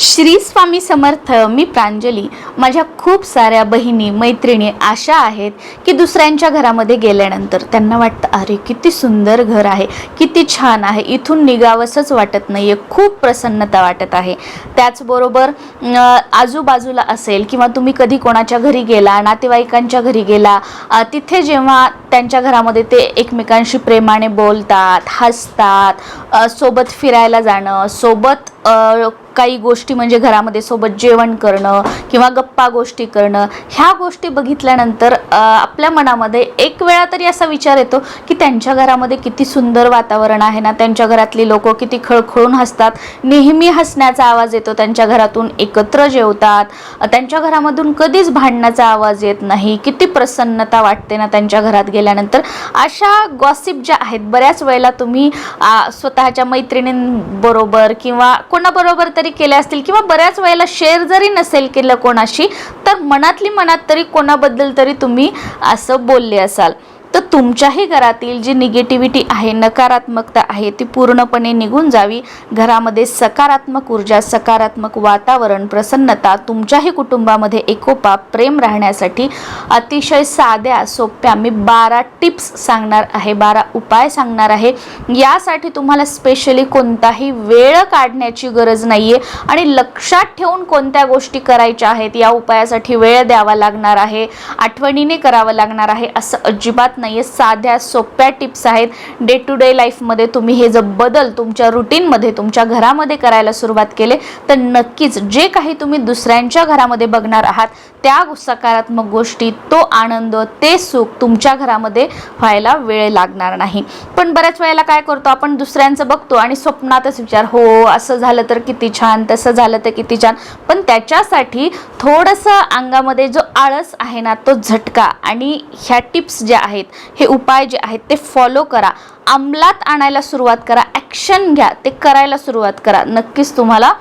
श्री स्वामी समर्थ मी प्रांजली. माझ्या खूप साऱ्या बहिणी मैत्रिणी अशा आहेत की दुसऱ्यांच्या घरामध्ये गेल्यानंतर त्यांना वाटतं अरे किती सुंदर घर आहे किती छान आहे. इथून निघावंसंच वाटत नाही आहे खूप प्रसन्नता वाटत आहे. त्याचबरोबर आजूबाजूला असेल किंवा तुम्ही कधी कोणाच्या घरी गेला नातेवाईकांच्या घरी गेला तिथे जेव्हा त्यांच्या घरामध्ये ते एकमेकांशी प्रेमाने बोलतात हसतात सोबत फिरायला जाणं सोबत काही गोष्टी म्हणजे घरामध्ये सोबत जेवण करणं किंवा गप्पा गोष्टी करणं ह्या गोष्टी बघितल्यानंतर आपल्या मनामध्ये एक वेळा तरी असा विचार येतो की त्यांच्या घरामध्ये किती सुंदर वातावरण आहे ना त्यांच्या घरातली लोक किती खळखळून हसतात. नेहमी हसण्याचा आवाज येतो त्यांच्या घरातून एकत्र जेवतात. त्यांच्या घरामधून कधीच भांडण्याचा आवाज येत नाही. किती प्रसन्नता वाटते ना त्यांच्या घरात गेल्यानंतर. अशा गॉसिप ज्या आहेत बऱ्याच वेळेला तुम्ही स्वतःच्या मैत्रिणींबरोबर किंवा कोणाबरोबर तरी केल्या असतील किंवा बऱ्याच वेळेला शेअर जरी नसेल केलं कोणाशी तर मनातली मनात तरी कोणाबद्दल तरी तुम्ही असं बोलले असाल. तर तुमच्याही घरातील जी निगेटिव्हिटी आहे नकारात्मकता आहे ती पूर्णपणे निघून जावी. घरामध्ये सकारात्मक ऊर्जा सकारात्मक वातावरण प्रसन्नता तुमच्याही कुटुंबामध्ये एकोपा प्रेम राहण्यासाठी अतिशय साध्या सोप्या मी बारा टिप्स सांगणार आहे बारा उपाय सांगणार आहे. यासाठी तुम्हाला स्पेशली कोणताही वेळ काढण्याची गरज नाही आहे आणि लक्षात ठेवून कोणत्या गोष्टी करायच्या आहेत या उपायासाठी वेळ द्यावा लागणार आहे आठवणीने करावं लागणार आहे असं अजिबात नाही आहे साध्या सोप्या टिप्स आहेत. डे टू डे लाईफमध्ये तुम्ही हे जर बदल तुमच्या रुटीनमध्ये तुमच्या घरामध्ये करायला सुरुवात केले तर नक्कीच जे काही तुम्ही दुसऱ्यांच्या घरामध्ये बघणार आहात त्या सकारात्मक गोष्टी तो आनंद ते सुख तुमच्या घरामध्ये व्हायला वेळ लागणार नाही. पण बऱ्याच वेळेला काय करतो आपण दुसऱ्यांचं बघतो आणि स्वप्नातच विचार हो असं झालं तर किती छान तसं झालं तर किती छान. पण त्याच्यासाठी थोडंसं अंगामध्ये जो आळस आहे ना तो झटका आणि ह्या टिप्स ज्या आहेत हे उपाय जे आहेत ते फॉलो करा. अंमलात आणायला सुरुवात करा. ॲक्शन घ्या. ते करायला सुरुवात करा. नक्कीच तुम्हाला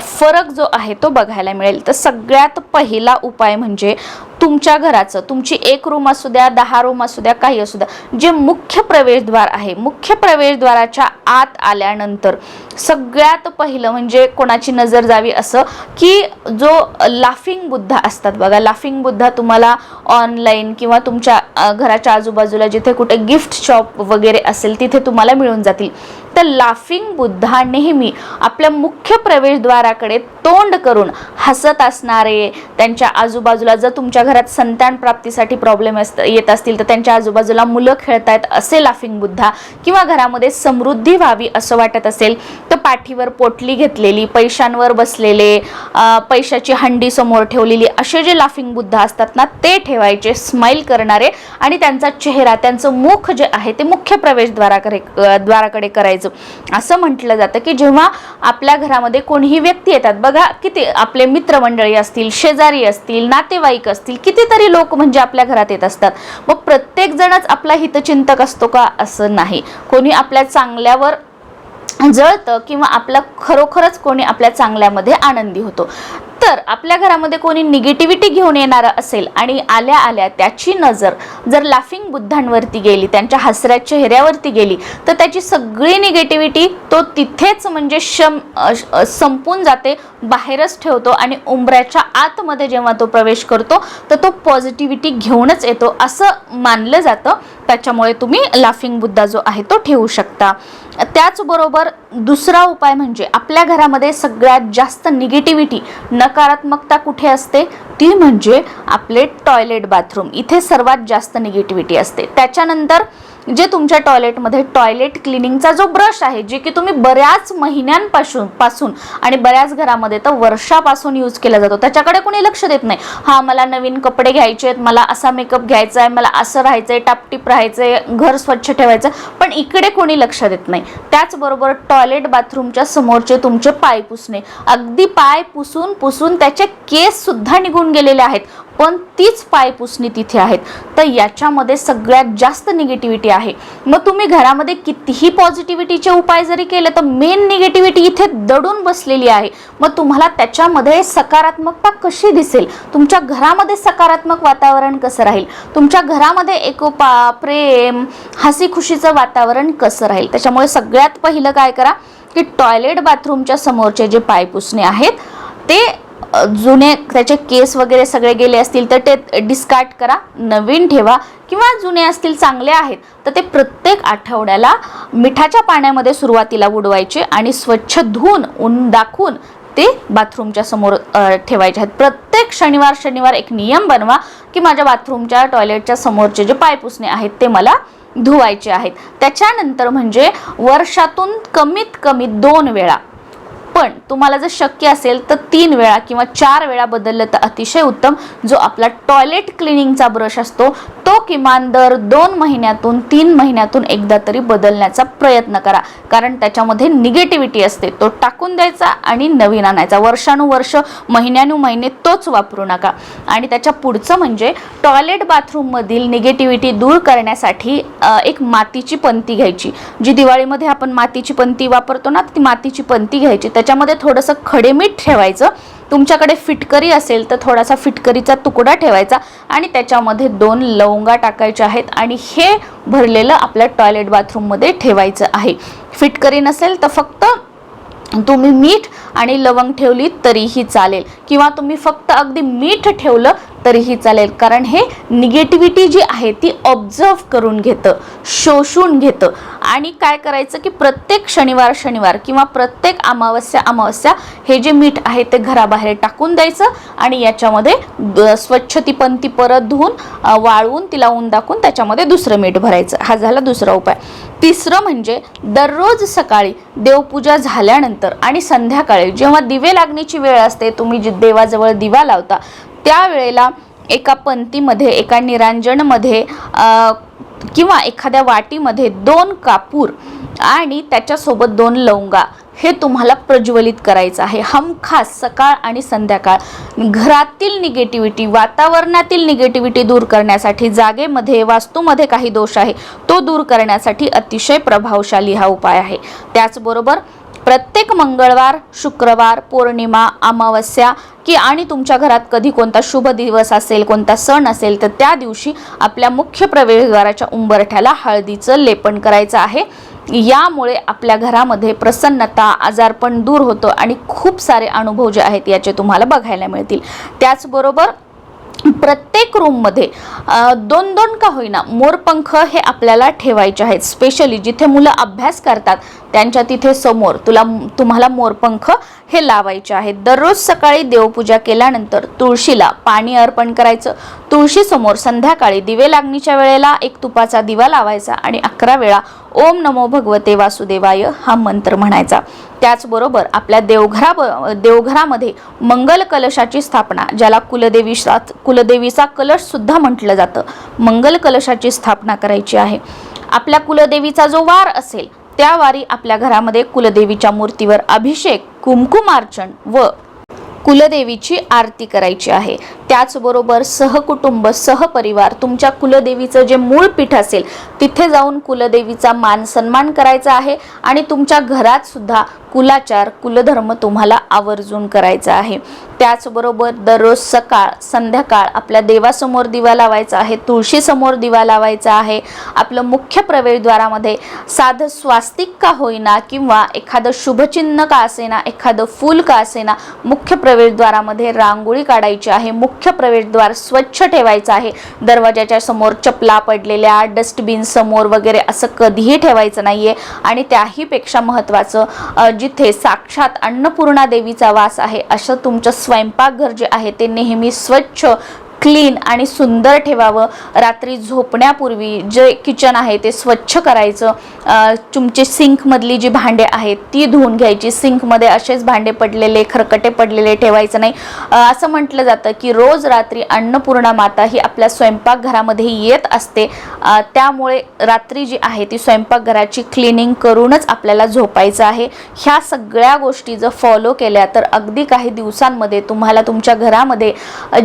फरक जो आहे तो बघायला मिळेल. तर सगळ्यात पहिला उपाय म्हणजे तुमच्या घराचं तुमची एक रूम असू द्या दहा रूम असू द्या काही असू द्या जे मुख्य प्रवेशद्वार आहे मुख्य प्रवेशद्वाराच्या आत आल्यानंतर सगळ्यात पहिलं म्हणजे कोणाची नजर जावी असं की जो लाफिंग बुद्धा असतात बघा लाफिंग बुद्धा तुम्हाला ऑनलाईन किंवा तुमच्या घराच्या आजूबाजूला जिथे कुठे गिफ्ट शॉप वगैरे असेल तिथे तुम्हाला मिळून जातील. तर लाफिंग बुद्धा नेहमी आपल्या मुख्य प्रवेशद्वाराकडे तोंड करून हसत असणारे त्यांच्या आजूबाजूला जर तुमच्या घरात संतान प्राप्तीसाठी प्रॉब्लेम असत येत असतील तर त्यांच्या आजूबाजूला मुलं खेळतायत असे लाफिंग बुद्धा किंवा घरामध्ये समृद्धी व्हावी असं वाटत असेल तर पाठीवर पोटली घेतलेली पैशांवर बसलेले पैशाची हंडी समोर ठेवलेली असे जे लाफिंग बुद्धा असतात ना ते ठेवायचे स्माईल करणारे आणि त्यांचा चेहरा त्यांचं मुख जे आहे ते मुख्य प्रवेशद्वाराकडे द्वाराकडे करायचं. असं म्हटलं जातं की जेव्हा आपल्या घरामध्ये कोणीही व्यक्ती येतात बघा किती आपले मित्रमंडळी असतील शेजारी असतील नातेवाईक असतील कितीतरी लोक म्हणजे आपल्या घरात येत असतात. मग प्रत्येक जणच आपला हितचिंतक असतो का? असं नाही. कोणी आपल्या चांगल्यावर जळतं किंवा आपला खरोखरच कोणी आपल्या चांगल्यामध्ये आनंदी होतो. तर आपल्या घरामध्ये कोणी निगेटिव्हिटी घेऊन येणारं असेल आणि आल्या आल्या त्याची नजर जर लाफिंग बुद्धांवरती गेली त्यांच्या हसऱ्या चेहऱ्यावरती गेली तर त्याची सगळी निगेटिव्हिटी तो तिथेच म्हणजे शम संपून जाते बाहेरच ठेवतो आणि उंबऱ्याच्या आतमध्ये जेव्हा तो प्रवेश करतो तर तो पॉझिटिव्हिटी घेऊनच येतो. असं मानलं जातं. त्याच्यामुळे तुम्ही लाफिंग बुद्धा जो आहे तो ठेवू शकता. त्याचबरोबर दुसरा उपाय म्हणजे आपल्या घरामध्ये सगळ्यात जास्त निगेटिव्हिटी नकारात्मकता कुठे असते? ती म्हणजे आपले टॉयलेट बाथरूम इथे सर्वात जास्त निगेटिव्हिटी असते. त्याच्यानंतर जे तुमच्या टॉयलेटमध्ये टॉयलेट क्लिनिंगचा जो ब्रश आहे जे की तुम्ही बऱ्याच महिन्यांपासून पासून आणि बऱ्याच घरामध्ये तर वर्षापासून यूज केला जातो. त्याच्याकडे कोणी लक्ष देत नाही. हा मला नवीन कपडे घ्यायचे आहेत मला असा मेकअप घ्यायचा आहे मला असं राहायचं आहे टापटीप राहायचं आहे घर स्वच्छ ठेवायचं पण इकडे कोणी लक्ष देत नाही. त्याचबरोबर टॉयलेट बाथरूमच्या समोरचे तुमचे पाय पुसणे. अगदी पाय पुसून पुसून त्याचे केस सुद्धा निघून गेलेले आहेत. पण तीच पाय पुसणी तिथे आहेत. तर याच्यामध्ये सगळ्यात जास्त निगेटिव्हिटी आहे. मग तुम्ही घरामध्ये कितीही पॉझिटिव्हिटीचे उपाय जरी केले तर मेन निगेटिव्हिटी इथे दडून बसलेली आहे. मग तुम्हाला त्याच्यामध्ये सकारात्मकता कशी दिसेल? तुमच्या घरामध्ये सकारात्मक वातावरण कसं राहील? तुमच्या घरामध्ये एकोपा प्रेम हसी खुशीचं वातावरण कसं राहील? त्याच्यामुळे सगळ्यात पहिलं काय करा की टॉयलेट बाथरूमच्या समोरचे जे पायपुसणे आहेत ते जुने त्याचे केस वगैरे सगळे गेले असतील तर ते डिस्कार्ड करा नवीन ठेवा किंवा जुने असतील चांगले आहेत तर ते प्रत्येक आठवड्याला मिठाच्या पाण्यामध्ये सुरुवातीला बुडवायचे आणि स्वच्छ धुवून ऊन दाखवून ते बाथरूमच्या समोर ठेवायचे आहेत. प्रत्येक शनिवार शनिवार एक नियम बनवा की माझ्या बाथरूमच्या टॉयलेटच्या समोरचे जे पायपुसणे आहेत ते मला धुवायचे आहेत. त्याच्यानंतर म्हणजे वर्षातून कमीत कमी दोन वेळा पण तुम्हाला जर शक्य असेल तर तीन वेळा किंवा चार वेळा बदललं तर अतिशय उत्तम. जो आपला टॉयलेट क्लिनिंगचा ब्रश असतो तो किमान दर दोन महिन्यातून तीन महिन्यातून एकदा तरी बदलण्याचा प्रयत्न करा. कारण त्याच्यामध्ये निगेटिव्हिटी असते. तो टाकून द्यायचा आणि नवीन आणायचा. वर्षानुवर्ष महिन्यानुमहिने तोच वापरू नका. आणि त्याच्या पुढचं म्हणजे टॉयलेट बाथरूममधील निगेटिव्हिटी दूर करण्यासाठी एक मातीची पंती घ्यायची. जी दिवाळीमध्ये आपण मातीची पंती वापरतो ना ती मातीची पंती घ्यायची. त्या त्याच्यामध्ये थोडंसं खडेमीठ ठेवायचं. तुमच्याकडे फिटकरी असेल तर थोडासा फिटकरीचा तुकडा ठेवायचा आणि त्याच्यामध्ये दोन लवंगा टाकायच्या आहेत आणि हे भरलेलं आपल्या टॉयलेट बाथरूममध्ये ठेवायचं आहे. फिटकरी नसेल तर फक्त तुम्ही मीठ आणि लवंग ठेवली तरीही चालेल. किंवा तुम्ही फक्त अगदी मीठ ठेवलं तरीही चालेल. कारण हे निगेटिव्हिटी जी आहे ती ऑब्झर्व करून घेतं शोषून घेतं. आणि काय करायचं की प्रत्येक शनिवार शनिवार किंवा प्रत्येक अमावस्या अमावस्या हे जे मीठ आहे ते घराबाहेर टाकून द्यायचं आणि याच्यामध्ये द- स्वच्छ ती परत धुवून वाळवून तिला ऊन दाखवून त्याच्यामध्ये दुसरं मीठ भरायचं. हा झाला दुसरा उपाय. तिसरं म्हणजे दररोज सकाळी देवपूजा झाल्यानंतर आणि संध्याकाळी जेव्हा दिवे लागण्याची वेळ असते तुम्ही जे देवाजवळ दिवा लावता त्यावेळेला एका पंतीमध्ये एका निरांजनमध्ये किंवा एखाद्या वाटीमध्ये दोन कापूर आणि त्याच्यासोबत दोन लवंगा हे तुम्हाला प्रज्वलित करायचं आहे. हमखास सकाळ आणि संध्याकाळ. घरातील निगेटिव्हिटी वातावरणातील निगेटिव्हिटी दूर करण्यासाठी जागेमध्ये वास्तूमध्ये काही दोष आहे तो दूर करण्यासाठी अतिशय प्रभावशाली हा उपाय आहे. त्याचबरोबर प्रत्येक मंगळवार शुक्रवार पौर्णिमा अमावस्या की आणि तुमच्या घरात कधी कोणता शुभ दिवस असेल कोणता सण असेल तर त्या दिवशी आपल्या मुख्य प्रवेशद्वाराच्या उंबरठ्याला हळदीचं लेपन करायचं आहे. यामुळे आपल्या घरामध्ये प्रसन्नता आजारपण दूर होतं आणि खूप सारे अनुभव जे आहेत याचे तुम्हाला बघायला मिळतील. त्याचबरोबर प्रत्येक रूममध्ये दोन दोन का होईना मोरपंख हे आपल्याला ठेवायचे आहेत. स्पेशली जिथे मुलं अभ्यास करतात त्यांच्या तिथे समोर तुला तुम्हाला मोरपंख हे लावायचे आहेत. दररोज सकाळी देवपूजा केल्यानंतर तुळशीला पाणी अर्पण करायचं. तुळशीसमोर संध्याकाळी दिवे लागणीच्या वेळेला एक तुपाचा दिवा लावायचा आणि अकरा वेळा ओम नमो भगवते वासुदेवाय हा मंत्र म्हणायचा. त्याचबरोबर आपल्या देवघरा देवघरामध्ये मंगल कलशाची स्थापना ज्याला कुलदेवी कुलदेवीचा कलश सुद्धा म्हटलं जातं. मंगल कलशाची स्थापना करायची आहे. आपल्या कुलदेवीचा जो वार असेल त्या वारी आपल्या घरामध्ये कुलदेवीच्या मूर्तीवर अभिषेक कुमकुमार्चन व कुलदेवीची आरती करायची आहे. त्याचबरोबर सहकुटुंब सहपरिवार तुमच्या कुलदेवीचं जे मूळ पीठ असेल तिथे जाऊन कुलदेवीचा मान सन्मान करायचा आहे आणि तुमच्या घरात सुद्धा कुलाचार कुलधर्म तुम्हाला आवर्जून करायचा आहे. त्याचबरोबर दररोज सकाळ संध्याकाळ आपल्या देवासमोर दिवा लावायचा आहे तुळशीसमोर दिवा लावायचा आहे. आपलं मुख्य प्रवेशद्वारामध्ये साधं स्वास्तिक का होईना किंवा एखादं शुभचिन्ह का असेना एखादं फूल का असेना मुख्य प्रवेशद्वारामध्ये रांगोळी काढायची आहे. मुख्य मुख्य प्रवेशद्वार स्वच्छ ठेवायचं आहे. दरवाजाच्या समोर चपला पडलेल्या डस्टबिन समोर वगैरे असं कधीही ठेवायचं नाहीये. आणि त्याहीपेक्षा महत्त्वाचं जिथे साक्षात अन्नपूर्णा देवीचा वास आहे असं तुमचं स्वयंपाकघर जे आहे ते नेहमी स्वच्छ क्लीन आणि सुंदर ठेवावं. रात्री झोपण्यापूर्वी जे किचन आहे ते स्वच्छ करायचं. तुमचे सिंकमधली जी भांडे आहेत ती धुवून घ्यायची. सिंकमध्ये असेच भांडे पडलेले खरकटे पडलेले ठेवायचं नाही. असं म्हटलं जातं की रोज रात्री अन्नपूर्णा माता ही आपल्या स्वयंपाकघरामध्ये येत असते. त्यामुळे रात्री जी आहे ती स्वयंपाकघराची क्लिनिंग करूनच आपल्याला झोपायचं आहे. ह्या सगळ्या गोष्टी जर फॉलो केल्या तर अगदी काही दिवसांमध्ये तुम्हाला तुमच्या घरामध्ये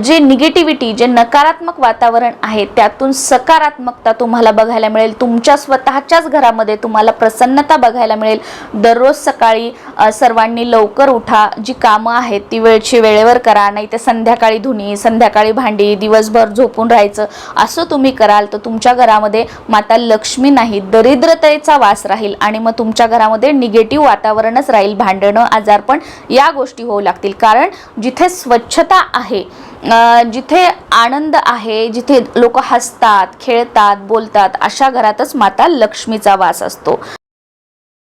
जे निगेटिव्हिटी पॉझिटिव्हिटी जे नकारात्मक वातावरण आहे त्यातून सकारात्मकता तुम्हाला बघायला मिळेल. तुमच्या स्वतःच्याच घरामध्ये तुम्हाला प्रसन्नता बघायला मिळेल. दररोज सकाळी सर्वांनी लवकर उठा. जी कामं आहेत ती वेळची वेळेवर करा. नाही तर संध्याकाळी धुणी संध्याकाळी भांडी दिवसभर झोपून राहायचं असं तुम्ही कराल तर तुमच्या घरामध्ये माता लक्ष्मी नाही दरिद्रतेचा वास राहील आणि मग तुमच्या घरामध्ये निगेटिव्ह वातावरणच राहील. भांडणं आजारपण या गोष्टी होऊ लागतील. कारण जिथे स्वच्छता आहे जिथे आनंद आहे जिथे लोक हसतात खेळतात बोलतात अशा घरातच माता लक्ष्मीचा वास असतो.